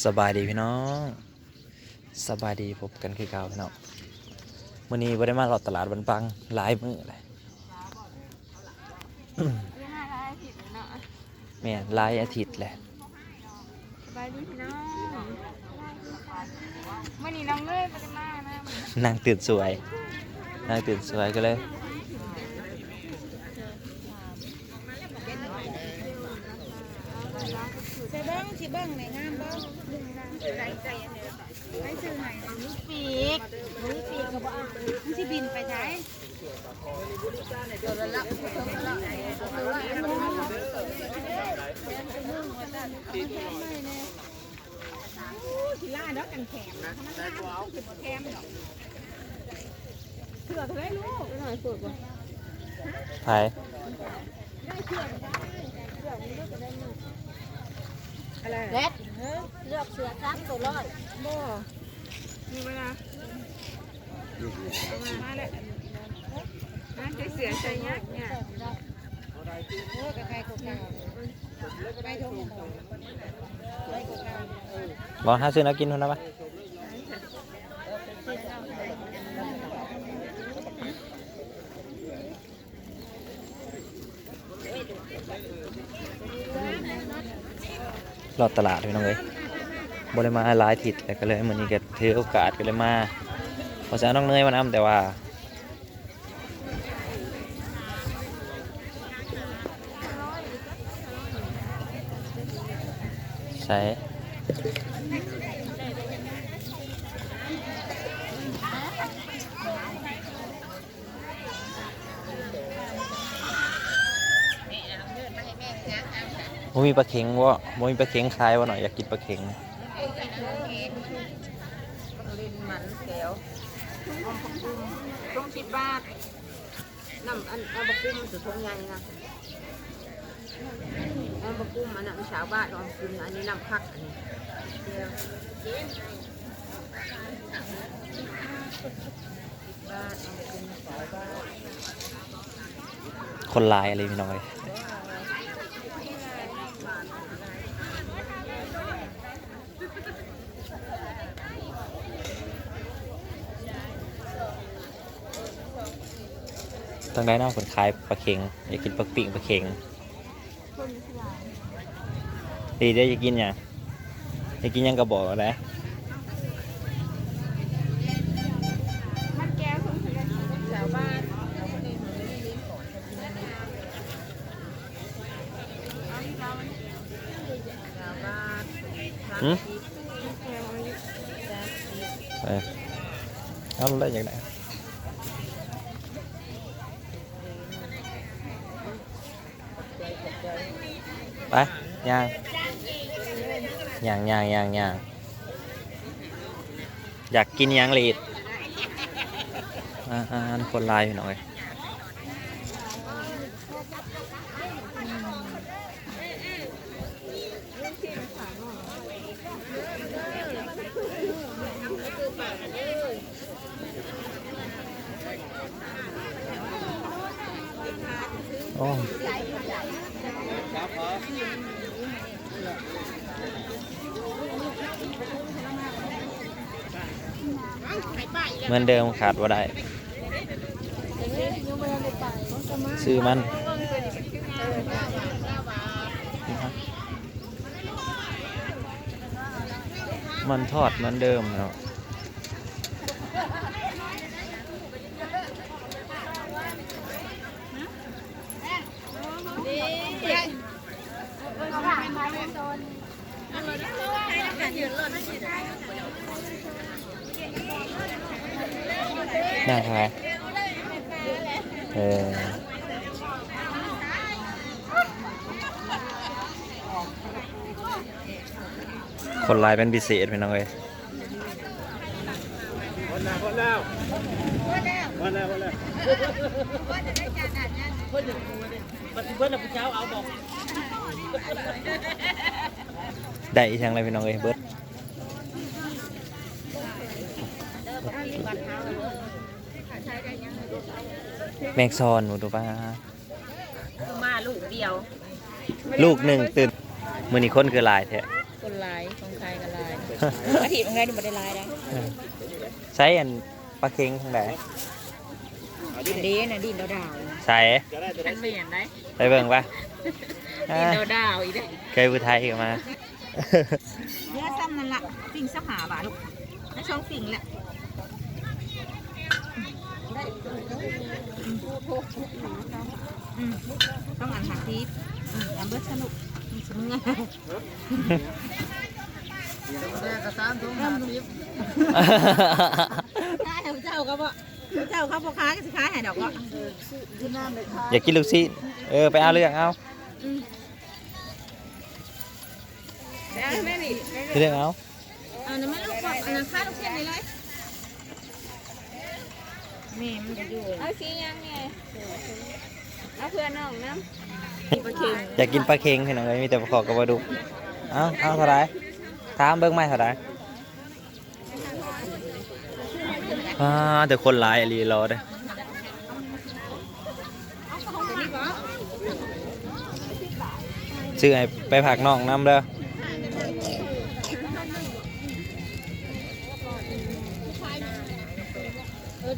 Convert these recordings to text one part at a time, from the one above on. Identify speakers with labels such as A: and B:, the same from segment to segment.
A: สบายดีพี่น้องสบายดีพบกันคือเก่าพี่น้องมื้อนี้บ่ได้มาหลอดตลาดบันปังหลายมื้อเลย
B: ไม่น่าได้ผิดเนาะ
A: แม่นหลายอาทิตย์แหละ
B: สบายดีพี่น้องมื่อนี้น้องเล่ยมาจะมานะ
A: นางตื่นสวยนางตื่นสวยก็เลย
C: ใส่เบิ้งสิเบิ้งในงามเบิ้ง ใจใจอันเดียวไปซื้อไหนมีปีกมีปีกก็บ่เอามันสิบินไปไหนเดี๋ยวละละทีล่าเนาะกันแขมนะมันล่าถึงแขมเนาะเถื่อเท่าไรลูกหน่อยสุดว่ะ
A: ไผ
C: อะไร
D: เล็ดเลือกเสือครับตัวร้อย
C: บ่มีเวลามาแล้วน่าจะเสียใจยากเนี่ยโอ้กับใครกูเก่าไปทงไปกูเก่า
A: บ่หาซื้อแนวกินพุ่นนะปะ รอดตลาดพี่น้องเอ้ยบริมาหลายทิศแต่ก็เลยมื้อนี้ก็ถือโอกาสก็เลยมาเพราะฉะนั้นน้องเนยมานำแต่ว่าใช่ บ่มีปลาเข็งวะบ่มีปลาเข็งขายวะหน่อยอยากกินปลาเข็ง
C: ลินมันแก้วต้องสิบบาทน้ำอันอันบะกุ้มสุดทงใหญ่นะอันบะกุ้มอันนั้นชาวบ้านอันบะกุ้มอันนี้น้ำพักอันนี้เดียวบาทอันบะกุ้มสาวบ้าน
A: คนลายอะไรพี่น้องเลย ต้องได้เนอกคนขายปลาเข็งอยากกินปลาปิ่งปลาเข็งดีได้อยากกินหยังอยากกินหยังก็บอกนะ
B: มันแก้วทุ่งทะเล
C: ชาวบ้านเขาคนนี้มันไม่ได้เลี้ยงก่อนชาวบ้านสาม
A: หืม
C: สิบ
B: แก้วอายุ
C: สามสิบ
A: เออเอาได้ยังไงไป ย่างย่างย่างย่างย่างอยากกินหยังลีดอ่าอ่าคนลายพี่น้องเลย เหมือนเดิมขาดว่าได้ ซื้อมันมันทอดเหมือนเดิมเนาะ น่าทานเออคน ลายเป็นพิเศษพี่น้องเอ้ย
E: วันแล้ววันแล้ววันแล้ววันแล้ววันแล้วเพื่อนเพื่อนผู้เช้าเอาบอก
A: ได้อีกทางเลยพี่น้องเอ้ยเบิดแมงซอนหนูดูป่ะ
C: มาลูกเดียว
A: ลูกหนึ่งตื่นมือนี้คนคือหลายแท้
C: คนหลายของใครก็หลาย
F: อาทิตย์ตรงไหนดูบันไดลายได้
A: ใช้อันปลาเค็งทางไหน
F: อันนี้นะดินดาวดาว
A: ใส่
F: ฉันไม่เห็นได้
A: ไปเบิ่งปะ
F: ดินดาวดาวอีกได้
A: เคยผู้ไทยกันมา
F: เยอะซ้ำนั่นละปิ่งสักหาบาทลูกแล้วช่องปิ่งแหละอืมต้องอ่านหาทิพย์อืมอ่านเบิร์สนุกสนุก ไงขายของเจ้าก็บ่เจ้าเขาพ่อค้าก็สิขายให้ดอกว่า
A: อยากกินลูกชิ้นเออไปเอาเรื่องเอา
B: แต่แม่นี่
A: ไปเรื่องเอา
F: เอาน้ำมันลูกบอกอันนั้นค่าลูกเส้นเลยเลยแม่มันจะอยู่
B: เอาสียังไงเอาเพื่อนน้องน้
F: ปลาเค็ง
A: อยากกินปลาเค็งพี่น้องเลยมีแต่ปลาขอกกับปลาดุกเอาเอาเท่าไหร ถามเบิ่งไม่เท่าไหรอ่าแต่คนหลายอลีรอเด้ซื้อให้ไปผักน้องน้ำเด้
F: อ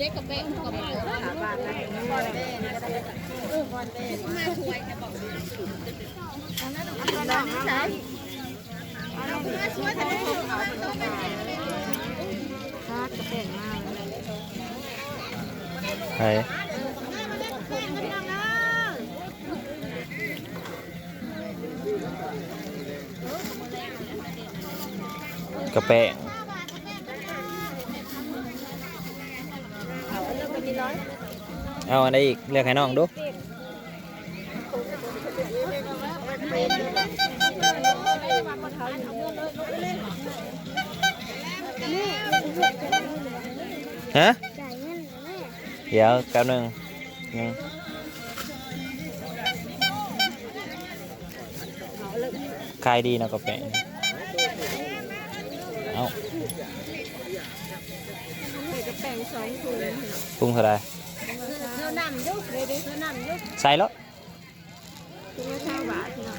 F: เด็กกับแม่กับแม่
A: ใช่กระแปะเอาอันใดอีกเลือกให้น้องดู ฮะเดี๋ยวแป๊บหนึงหนึ่งขายดีนะกาแฟเอาำ
B: กระแป้งสองถุง
A: ปรุงเท่าไหร
B: เนื้อน้ำยุกเลยดิเนื้อน้ำยุก
A: ใส่แล้ว
B: ถุงละเท่าบาทเนาะ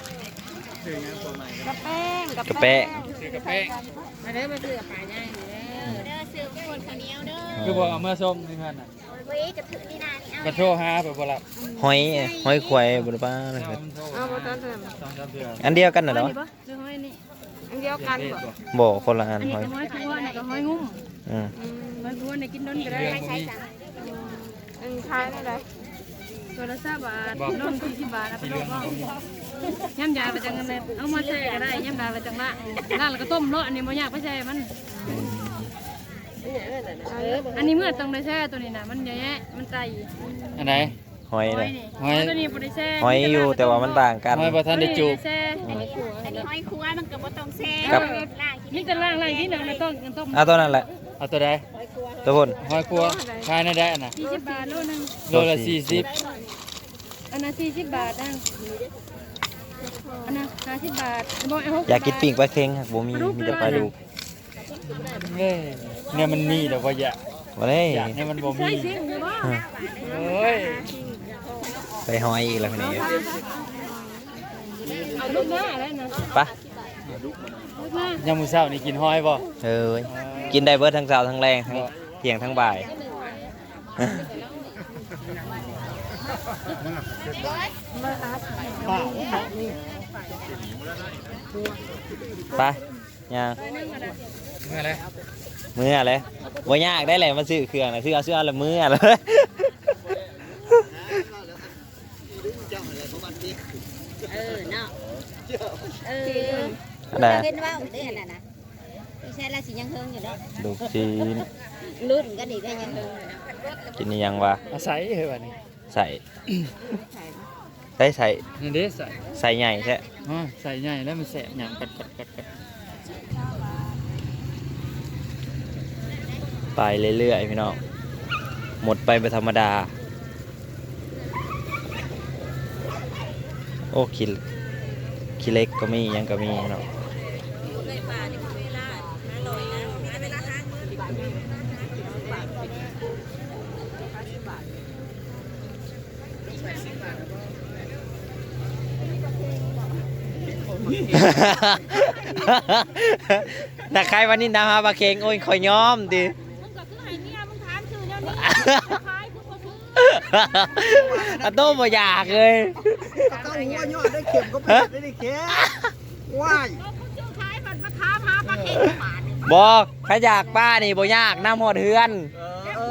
B: กระแป้ง
A: กระแป้ง
G: กระแป้ง
F: มาเด้อมาซื้อกับป่าใหญ่เด้อ
G: คือ บอกเอาเมื่อส้มนี่เพื่อนน่ะกระโชว์ฮาไปบ่ละ
A: หอยหอยควายบุรพา
G: เอามันโชว์
B: เอาบ่ตอนเติม
G: สองสามเดือน
A: อันเดียวกันน่ะเหรอ
B: อันเดียวกันบ่
A: บอกคนละอันหอย
H: ห้อยคัวน่ะก็ห้อยงุ้ม
A: อืม
B: อืม
H: ห้อยคัวน่ะกินนนก็ได้
G: เรื่องนี้
B: อันคล้ายได้เลย
H: ตัวละ3บาทนน40บาทเอาไปลงบ่ย่ำยาละจังนั้นแหละเอามาใส่ก็ได้ย่ำดาละจังละล่างแล้วก็ต้มเนาะอันนี้บ่ยากไปใส่มัน อันนี้เมื่อต้องได้แช่ตัวนี้น่ะมันแย่ๆมันไต
G: อันไหน
A: หอย
H: หอ
A: เลยย
H: นี่
G: หอย
H: ตัวนี้บ่ได้แช่
A: หอยอยู่แต่ว่ามันต่างกัน
G: หอยบ่ทันได้จูบ
H: แช่
B: หอยคัวมันก็บ่ต้องแซ่
A: ครับ
H: นี่จะล่างล่างที่หนึ่งในต้มต้ม
A: เอาตัวนั้นแหละ
G: เอาตัวใด
A: ทุกคน
G: หอยครัวขายในได้อันน่ะ
H: 40บาทโลนึง
G: โลละสี่สิบ
H: อันนั้น40บาทนะอันนั้น50บาทบ่เอา
A: อยากกินปิ้งปลาเค็งครับบ่มีมีแต่ปลาดุก
G: เอ้ย เนี่ยมันมีแต่ว่าอยาก
A: มาเลย
G: อยากเนี่ยมันบ่มี
H: ใช่สิบ่
G: เอ้ย
A: ไปหอยอีกแล้วคนนี้
H: เอาลูกหน้าแล้วนะ
A: ไปะ
H: ลูกหน้ายา
G: มมื้อเช้านี่กินหอยบ่
A: เอ้ยกินได้เบิดทั้งเช้าทั้งแรงทั้งเที่ยงทั้งบ่ายไปย่าง
G: เมื่อไร
A: มืออะไรว่ายากได้เลยมาซื้อเครื่องนะซื้อเอาซื้อเอาละมืออะไร
F: เออเนาะเออ
A: อะไร
F: เป็นว่าเด้อน่ะนะใช่ละสิยังเฮิงอยู่เนาะ
A: ลูกชิ้น
F: รุ่นก็ดีก็ยังเฮิงอยู่เนาะ
A: กินนี่ยังวะ
G: อาศัยเฮ้ยบัดนี้
A: ใส่ได้ใส่
G: นี่เด้ใส่
A: ใส่ใหญ่แท้
G: อ๋อใส่ใหญ่แล้วมันแสบหยังกัดกัดกัดกัด
A: ไปเรื่อยๆพี่น้องหมดไปเป็นธรรมดา โอ้คิดคิเล็กก็มียังก็มีเนาะถ้าใครวันนี้ดาวหาปลาเคงโอ้ยคอยยอมดิ
F: มึงก็คือให้เมียมึงถามชื่อเดี๋ยวนี้ขายกูก็คือ
A: อะโต้บ่อยากเลย
C: ต้องหัวยอดได้เข็มก็เปิดได้ดิเข็มว้าย
F: เอาคุณชื่อขายบัตรมาถามหาปลาเค็งบาทนี่
A: บอกถ้าอยากป้านี่บ่ยากน้ำหมดเฮือน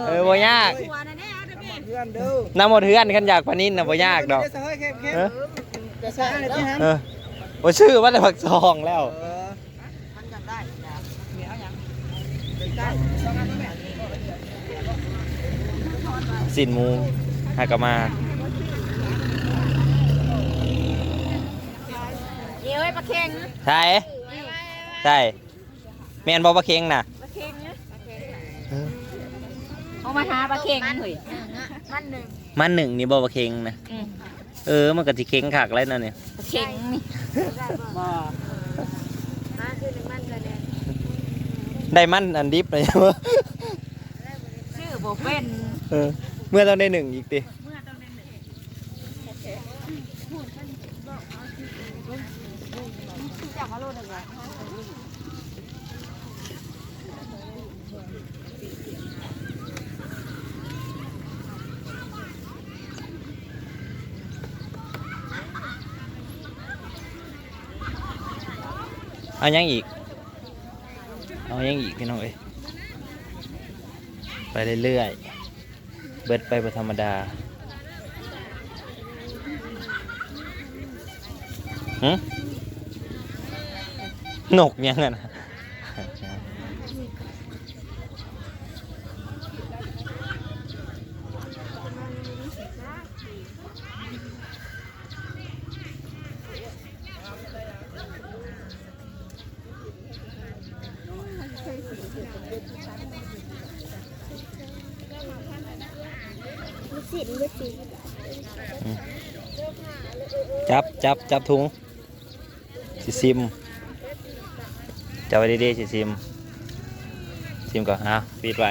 A: เออบ่ยาก
F: หัวน่ะแน่เอาเด้อแม่
C: เพื่อนเด้อ
A: น้ำหมดเฮือนคันอยากปานนินน่ะบ่ยากดอก
C: จะเฮ้ยเข็มเข็ม
A: เออ
C: จะใส่อะไรที่ฮัน
A: เออบ่ชื่อว่าแต่ผักซองแล้ว
C: เออ
A: สินหมู หากะมา
F: เดี๋ยวไอ้ปลาเค็ง
A: ใช่ใช่แม่นบ่ปลาเค็งน่ะ
F: ปลาเค็งนะเอามาหาปลาเค็งเฮ้ย
A: มันหนึ่งนี่บ่ปลาเค็งนะ
F: อืม
A: เออมันก็สิเค็งคักแล้วนั่นนี่
F: ปลาเค็งนี่
A: ได้มันอันดิบเลยบ่
F: ชื่อบ่เป็น
A: เออเมื่อต้องได้หนึ่งอีกติเอายังอีก เอายังอีกพี่น้องเอ้ยไปเรื่อยๆ เบิดไปบ่ธรรมดาหนกยังไงนะ จับจับจับถุงสิซิมจับไว้ดีๆสิซิมซิมก่อนอะปิดไว้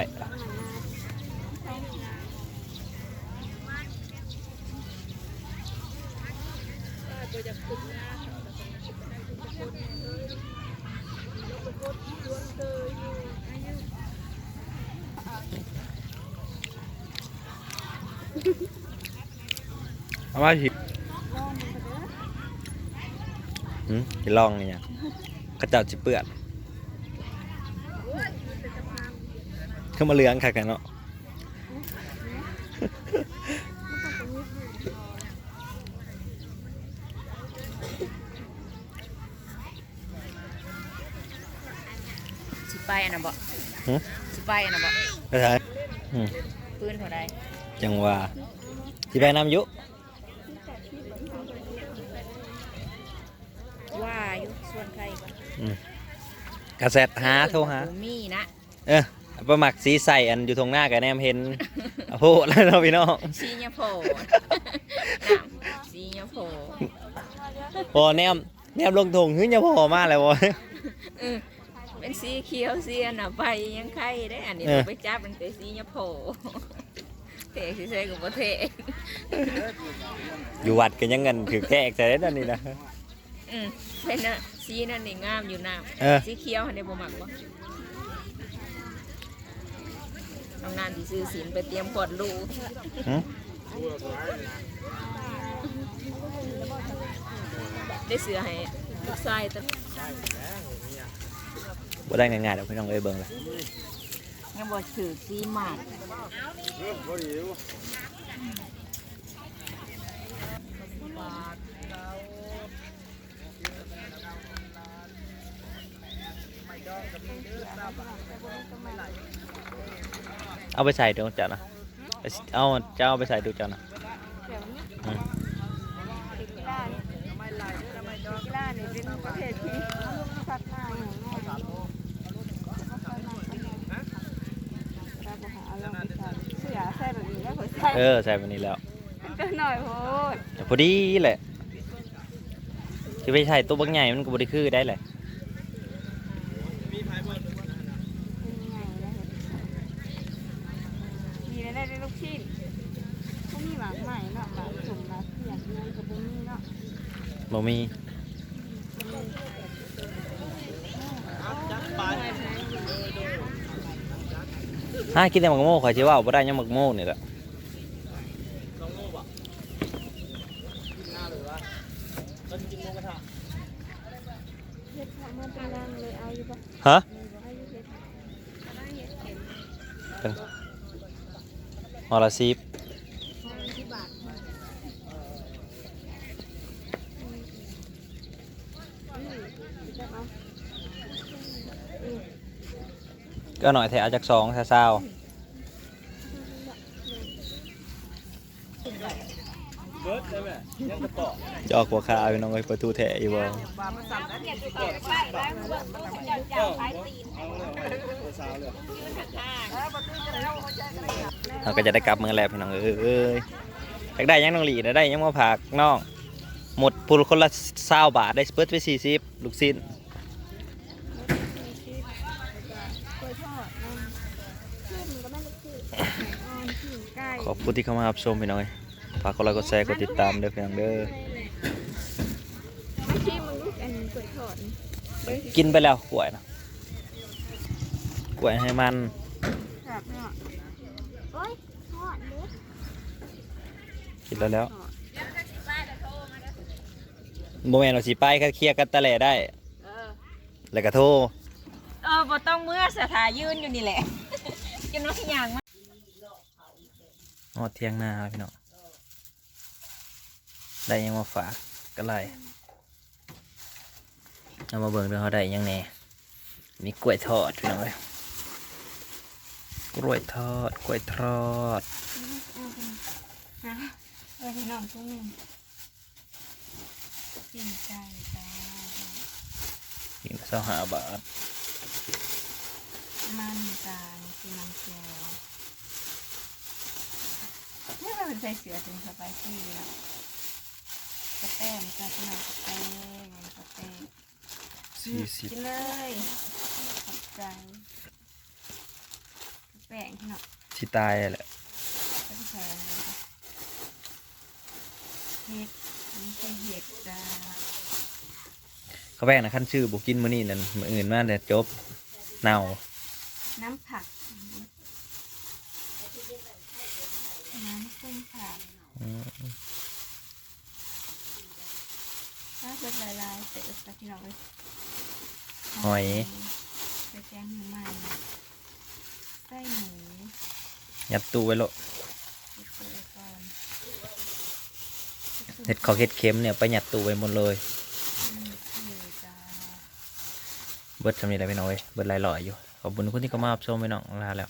A: เอามาสิ หืมจะลองนี่ยังกระเจ้าจิเปื้อนขึ้นมาเลืองค่ะกันเนาะ
F: สิไปอันน่ะบ่
A: หึ
F: สิไปอันน่ะบ่
A: ไปใช่อืม
F: ปืนเท่าใด
A: จังว่าสิไปนำอยุ
F: ว่าอยู่ส่วนใครบ่
A: กระแสหาโทรหา
F: บ่มีนะ
A: เออประมักสีใส่อันอยู่ตรงหน้ากับแนมเห็นโอ้โหแล้วเนาะพี่น้อง
F: สียะโพน้ำสียะโพ
A: พอแนมแนมลงทงหึ่งจะพอมากเลยวะ
F: เออเป็นสีเขียวสีอันน่ะใบยังไข่ได้อันนี้
A: เออ
F: ไปจับมันเป็นสียะโพเทสิใส่กับบ่เท
A: อยู่วัดกันยังเงินถือแขกแต่นั่นนี่นะ
F: อืมเป็นน่ะ สีนั่นนี่งามอยู่น้
A: เออำ
F: สีเขียวหันได้บ่มักบ่ทำงานที่ซื้อสินไปเตรียมกดลูก
A: หึ
F: ได้เสือให้ลูกชายแต่
A: บ่ได้ง่ายๆดอกพี่น้องเอ้ยเบิ่งเลย
F: ยังบ่ถือสีหมาก
A: เอาไปใส่ดูจ้ะนะไปสิเอาเจ้าเอาไปใส่ดูจ้ะนะอืม
B: กีฬาเนี่ยกีฬาเนี่ยเป็นประเภทที่สัตว์หน้าอย่างง่ายเราบอกหาเอาลองไปใส่เสื้อใส่แบบนี้แล้วหัวใส่
A: เออใส่แบบนี้แล้ว
B: มันก็หน่อยโพด
A: แต่พอดีแหละจะไปใส่ตัวบางใหญ่มันก็บ่ได้คือได้แหละ
B: ลูกชิ้นพวกนี้หมาใหม่เนาะหมากสุ่มหมากเสียงเงินกับพวกนี้เนาะ
A: บ่มีฮะกินแต่หมกโม่ข่อยสิว่าบ่ได้ยังหมกโม่เนี่แหละ
C: ฮะ อา
A: ละ
C: สิบ
A: ก็หน่อยแถเอาจากสองแถวเศร้า จะออกหัวขาพี่น้องไอ้ยประตูแถอยู่บ่เราก็จะได้กลับเมืองแล้วพี่น้องเอ้ยอยากได้ยังน้องหลีได้ได้ยังมาผักน้องหมดพูลคนละเศร้าบาทได้สเปิร์ตไปสี่สิบลูกชิ้น
C: ขอ
A: บคุณที่เข้ามารับชมพี่น้องเอ้ย ฝากกดไลค์กดแชร์กดติดตามเด้อพี่น้องเด้อ
C: ไม่ชิมมึงลูกอันกล้วยทอดเบิ้ง
A: กินไปแล้วกล้วยนะกล้วยให้มัน
C: ครับเนาะโอ้ยทอดเล็ก
A: กินแล้วแล้วโมเมนต์เราสีไปก็เคลียร์กันตะแหล่ได้
B: เออ
A: แล้วก็โทร
B: เออบ่ต้องเมื่อสถายืนอยู่นี่แหละ กินว่าขยางมา
A: หอดเที่ยงหน้าครับพี่น้อง ได้ยังมาฝากก็ไล่เอามาเบิ่งเรื่องเขาได้ยังแน่มีกล้วยทอดพี่น้องเลยกล้วยทอดกล้วยทอด
B: เออพี่น้องทุกนึงกินไก่จ้า
A: กินเศร้าหาบาท
B: มันจางกินมันแก้วนี่มันเป็นใส่เสือถึงสไปซี่แล้ว กระแต้มจ้าพี่น้องกระแต้มกระแต้ม
A: สี่สิบ
B: กินเลยขอบใจกะแป้งพี่น้อง
A: ที่ตายแหละ
B: ก็จะใส่อะไรนะเห็ดนี่คือเห็ดจ้า
A: เขาแบ่งนะขั้นชื่อบุกินมื้อนี้นั่นมื้ออื่นมาแต่จบเน่า
B: น้ำผักน้ำส้มผัก
A: อืม
B: ถ้าเกิดลายลายๆเสร็จแล้วที่เราไป
A: หอย
B: ไปแกงหมูมันไส้หมู
A: ยัดตู้ไว้โล
B: เห็ดเปลือกก่อน
A: เห็ดขอเห็ดเค็มเนี่ยไปยัดตู้ไว้หมดเลย
B: อืมคือจ้า
A: เบิดทำนี่ได้พี่น้องเว้ยเบิดหลายหล่อยอยู่ ขอบคุณทุกคนที่เข้ามารับชมพี่น้องลาแล้ว